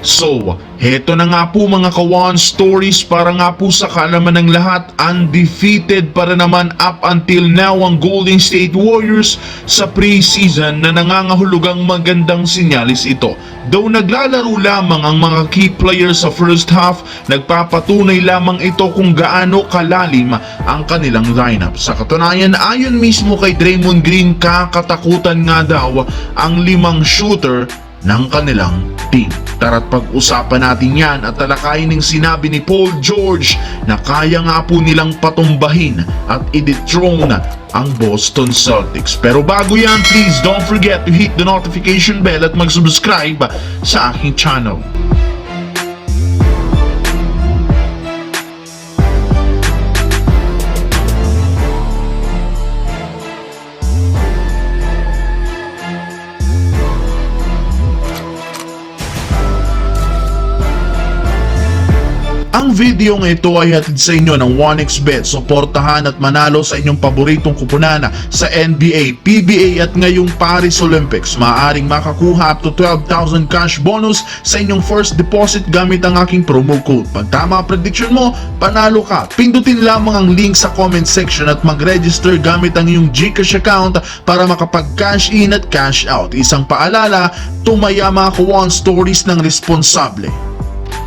So, heto na nga po mga kawan stories para nga po sa kaalaman ng lahat, undefeated para naman up until now ang Golden State Warriors sa preseason na nangangahulugang magandang sinyalis ito. Though naglalaro lamang ang mga key players sa first half, nagpapatunay lamang ito kung gaano kalalim ang kanilang lineup. Sa katunayan, ayon mismo kay Draymond Green, kakatakutan nga daw ang limang shooter ng kanilang team. Tara't pag-usapan natin yan at talakayin ng sinabi ni Paul George na kaya nga po nilang patumbahin at i-dethrone ang Boston Celtics. Pero bago yan, please don't forget to hit the notification bell at mag-subscribe sa aking channel. Ang video ng ito ay hatid sa inyo ng 1xBet. Suportahan at manalo sa inyong paboritong kupunan sa NBA, PBA at ngayong Paris Olympics. Maaaring makakuha up to 12,000 cash bonus sa inyong first deposit gamit ang aking promo code. Pag tama prediction mo, panalo ka. Pindutin lamang ang link sa comment section at mag-register gamit ang iyong Gcash account para makapag-cash in at cash out. Isang paalala, tumaya mga kawan stories ng responsable.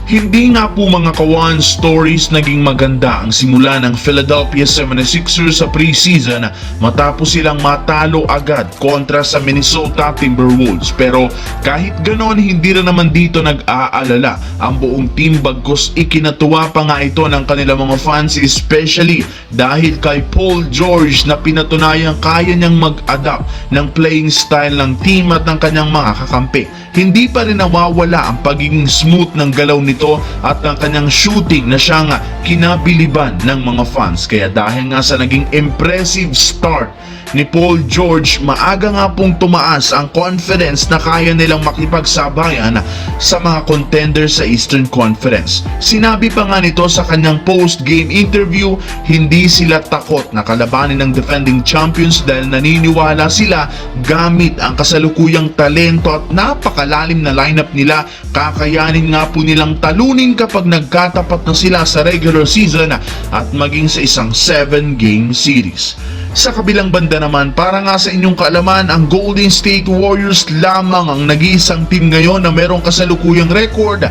Hindi nga po mga kawan stories naging maganda ang simula ng Philadelphia 76ers sa preseason matapos silang matalo agad kontra sa Minnesota Timberwolves. Pero kahit ganon hindi rin naman dito nag-aalala ang buong team bagkos ikinatuwa pa nga ito ng kanilang mga fans especially dahil kay Paul George na pinatunayang kaya niyang mag-adapt ng playing style ng team at ng kanyang mga kakampi. Hindi pa rin nawawala ang pagiging smooth ng galaw nito at ang kanyang shooting na siya nga kinabiliban ng mga fans. Kaya dahil nga sa naging impressive start ni Paul George, maaga nga pong tumaas ang confidence na kaya nilang makipagsabayan sa mga contenders sa Eastern Conference. Sinabi pa nga nito sa kanyang post-game interview, hindi sila takot na kalabanin ng defending champions dahil naniniwala sila gamit ang kasalukuyang talento at napakalalim na lineup nila, kakayanin nga po nilang talunin kapag nagkatapat na sila sa regular season at maging sa isang 7-game series. Sa kabilang banda naman, para nga sa inyong kaalaman, ang Golden State Warriors lamang ang nag-iisang team ngayon na merong kasalukuyang record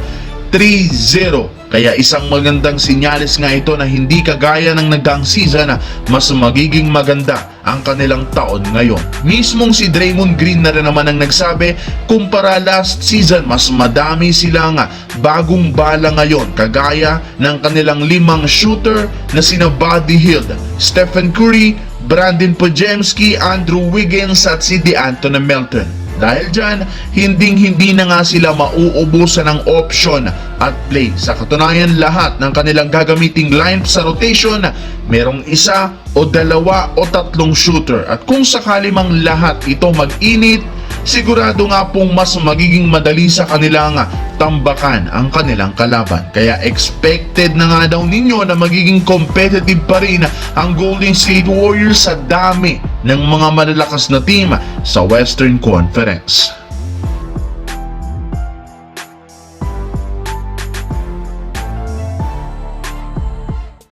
3-0. Kaya isang magandang sinyalis nga ito na hindi kagaya ng nagdaang season mas magiging maganda ang kanilang taon ngayon. Mismong si Draymond Green na rin naman ang nagsabi, kumpara last season, mas madami silang bagong bala ngayon kagaya ng kanilang limang shooter na sina Buddy Hield, Stephen Curry, Brandon Pojemski, Andrew Wiggins at si DeAnthony Melton. Dahil dyan, hinding-hindi na nga sila mauubusan ng option at play. Sa katunayan, lahat ng kanilang gagamiting line sa rotation, merong isa o dalawa o tatlong shooter. At kung sakali mang lahat ito mag-init, sigurado nga pong mas magiging madali sa kanilang tambakan ang kanilang kalaban. Kaya expected na nga daw ninyo na magiging competitive pa rin ang Golden State Warriors sa dami ng mga malalakas na team sa Western Conference.